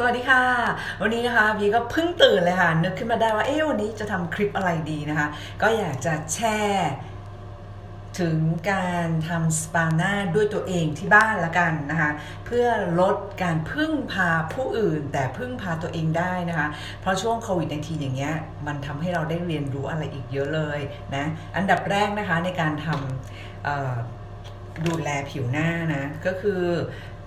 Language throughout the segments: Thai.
สวัสดีค่ะ วันนี้นะคะพีก็เพิ่งตื่นเลยค่ะ นึกขึ้นมาได้ว่าเอ๊ะวันนี้จะทำคลิปอะไรดีนะคะ ก็อยากจะแชร์ถึงการทำสปาหน้าด้วยตัวเองที่บ้านละกันนะคะ เพื่อลดการพึ่งพาผู้อื่น แต่พึ่งพาตัวเองได้นะคะ เพราะช่วงโควิดในทีอย่างเงี้ยมันทำให้เราได้เรียนรู้อะไรอีกเยอะเลยนะอันดับแรกนะคะในการทำดูแลผิวหน้านะ ก็คือ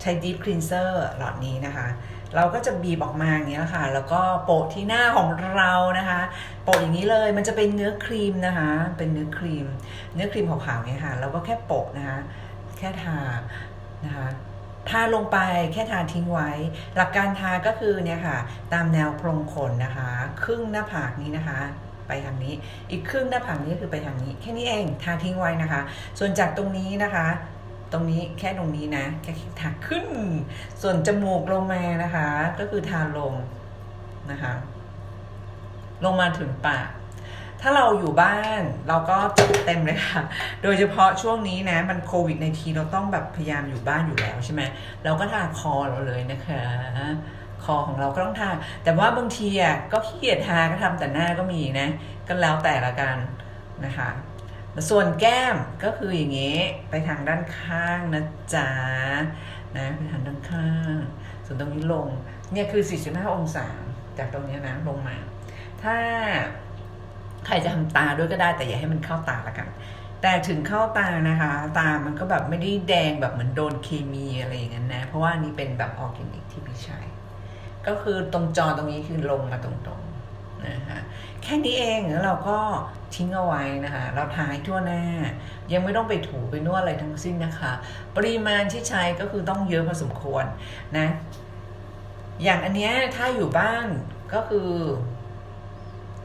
ใช้ Deep Cleanser หลอดนี้นะคะ เราก็จะบีบออกมาอย่างเงี้ยค่ะ แล้วก็โปะที่หน้าของเรานะคะ โปะอย่างนี้เลย มันจะเป็นเนื้อครีมนะคะ เป็นเนื้อครีม เนื้อครีมขาวๆเนี่ยค่ะ เราก็แค่โปะนะคะ แค่ทานะคะทาลงไปแค่ทาทิ้งไว้ หลักการทาก็คือเนี่ยค่ะ ตามแนวโพรงขนนะคะ ครึ่งหน้าผากนี้นะคะ ไปทางนี้ อีกครึ่งหน้าผากนี้ก็คือไปทางนี้ แค่นี้เองทาทิ้งไว้นะคะ ส่วนจากตรงนี้นะคะ ตรงนี้แค่ตรงนี้นะแค่ทาขึ้น ส่วนจมูกลงมานะคะ ก็คือทาลงนะคะ ลงมาถึงปาก ถ้าเราอยู่บ้านเราก็จัดเต็มเลยค่ะ โดยเฉพาะช่วงนี้นะ มันโควิดในทีเราต้องแบบพยายามอยู่บ้านอยู่แล้วใช่ไหมเราก็ทาคอเราเลยนะคะคอของเราก็ต้องทา แต่ว่าบางทีอะก็ขี้เกียจทาก็ทำแต่หน้าก็มีนะ ก็แล้วแต่ละกันนะคะ ส่วนแก้มก็คืออย่างนี้ ไปทางด้านข้างนะจ๊ะนะไปทางด้านข้าง ส่วนตรงนี้ลงเนี่ยคือ 45 องศาจากตรงนี้นะลงมา ถ้าใครจะทำตาด้วยก็ได้แต่อย่าให้มันเข้าตาละกัน แต่ถึงเข้าตานะคะ ตามันก็แบบไม่ได้แดงแบบเหมือนโดนเคมีอะไรอย่างนั้นนะ เพราะว่านนี้เป็นแบบออร์แกนิกที่พี่ใช้ก็คือตรงจอตรงนี้คือลงมาตรงๆ นะคะแค่นี้เองเราก็ทิ้งเอาไว้นะคะ เราทาให้ทั่วหน้า ยังไม่ต้องไปถูไปนวดอะไรทั้งสิ้นนะคะ ปริมาณที่ใช้ก็คือต้องเยอะพอสมควรนะ อย่างอันเนี้ยถ้าอยู่บ้านก็คือ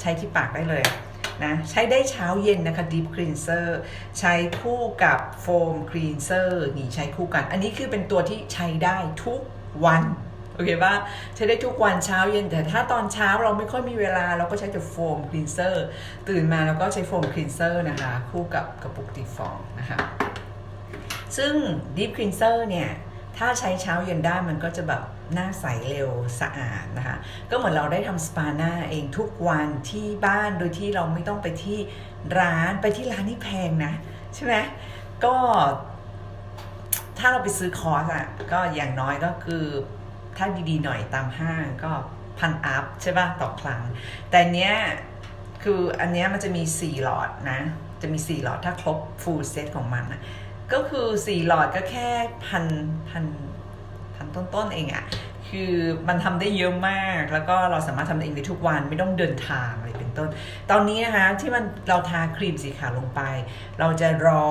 ใช้ที่ปากได้เลยนะใช้ได้เช้าเย็นนะคะ Deep Cleanser ใช้คู่กับโฟม Cleanser นี่ใช้คู่กัน อันนี้คือเป็นตัวที่ใช้ได้ทุกวัน โอเคป่ะใช้ได้ทุกวันเช้าเย็นแต่ถ้าตอนเช้าเราไม่ค่อยมีเวลา เราก็ใช้แต่โฟมคลีนเซอร์ตื่นมาเราก็ใช้โฟมคลีนเซอร์นะคะ คู่กับกระปุกตีฟองนะคะ ซึ่ง Deep Cleanser เนี่ยถ้าใช้เช้าเย็นได้มันก็จะแบบหน้าใสเร็วสะอาดนะคะ ก็เหมือนเราได้ทำสปาหน้าเองทุกวันที่บ้านโดยที่เราไม่ต้องไปที่ร้านไปที่ร้านนี่แพงนะ ใช่ไหมก็ถ้าเราไปซื้อคอร์สอะก็อย่างน้อยก็คือ ถ้าดีๆหน่อยตามห้างก็พันอัพใช่ป่ะต่อครั้ง แต่เนี้ยคืออันเนี้ยมันจะมี 4 หลอดนะ จะมี 4 หลอดถ้าครบฟูลเซตของมันนะก็คือ 4 หลอดก็แค่พันพันพันต้นๆเองอะคือมันทำได้เยอะมากแล้วก็เราสามารถทำเองได้ทุกวันไม่ต้องเดินทางอะไรเป็นต้น ตอนนี้นะคะที่มันเราทาครีมสีขาวลงไป เราจะรอ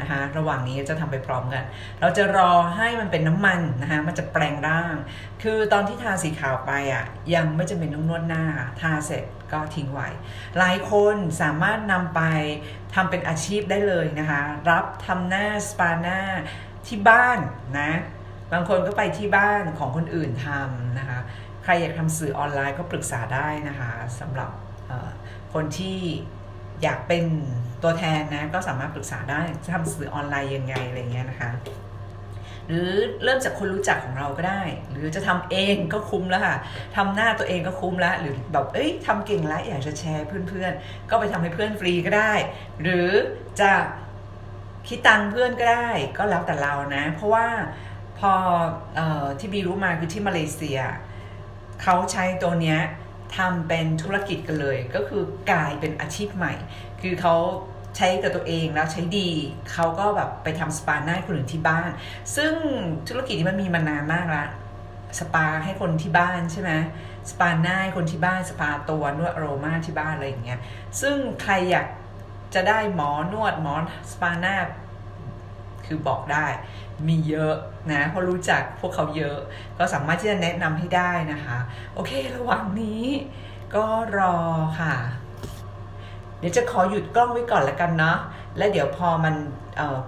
นะคะระหว่างนี้จะทำไปพร้อมกัน เราจะรอให้มันเป็นน้ำมันนะคะมันจะแปลงร่าง คือตอนที่ทาสีขาวไปอะยังไม่จำเป็นต้องนวดหน้าทาเสร็จก็ทิ้งไว้หลายคนสามารถนำไปทำเป็นอาชีพได้เลยนะคะ รับทำหน้าสปาหน้าที่บ้านนะบางคนก็ไปที่บ้านของคนอื่นทำนะคะ ใครอยากทำสื่อออนไลน์ก็ปรึกษาได้นะคะสำหรับคนที่ อยากเป็นตัวแทนนะก็สามารถปรึกษาได้จะทำสื่อออนไลน์ยังไงอะไรเงี้ยนะคะ หรือเริ่มจากคนรู้จักของเราก็ได้ หรือจะทำเองก็คุ้มแล้วค่ะทำหน้าตัวเองก็คุ้มแล้วหรือแบบเอ้ยทำเก่งแล้วอยากจะแชร์เพื่อนๆ ก็ไปทำให้เพื่อนฟรีก็ได้ หรือจะคิดตังเพื่อนก็ได้ก็แล้วแต่เรานะ เพราะว่าพอออที่บีรู้มาคือที่มาเลเซียเขาใช้ตัวเนี้ย ทำเป็นธุรกิจกันเลย ก็คือกลายเป็นอาชีพใหม่ คือเขาใช้กับตัวเองแล้วใช้ดีเขาก็แบบไปทำสปาหน้าคนอื่นที่บ้าน ซึ่งธุรกิจนี้มันมีมานานมากละสปาให้คนที่บ้านใช่ไหมสปาหน้าให้คนที่บ้านสปาตัวนวดอโรมาที่บ้านอะไรอย่างเงี้ยซึ่งใครอยากจะได้หมอนวดหมอสปาหน้า คือบอกได้ มีเยอะนะเพราะรู้จักพวกเขาเยอะ ก็สามารถที่จะแนะนำให้ได้นะคะ โอเคระหว่างนี้ก็รอค่ะ เดี๋ยวจะขอหยุดกล้องไว้ก่อนแล้วกันเนาะแล้วเดี๋ยวพอมัน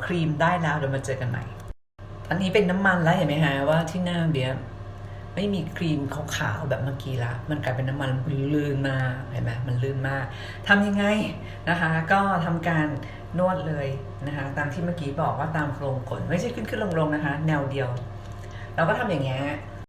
ครีมได้แล้วเดี๋ยวมาเจอกันใหม่อันนี้เป็นน้ำมันแล้วเห็นไหมฮะว่าที่หน้าเบียไม่มีครีมขาวๆแบบเมื่อกี้ละ มันกลายเป็นน้ำมันลื่นมากเห็นไหมมันลื่นมากทำยังไงนะคะ ก็ทำการ นวดเลยนะคะตามที่เมื่อกี้บอกว่าตามโครงขนไม่ใช่ขึ้นขึ้นลงลงนะคะ แนวเดียว เราก็ทำอย่างเงี้ย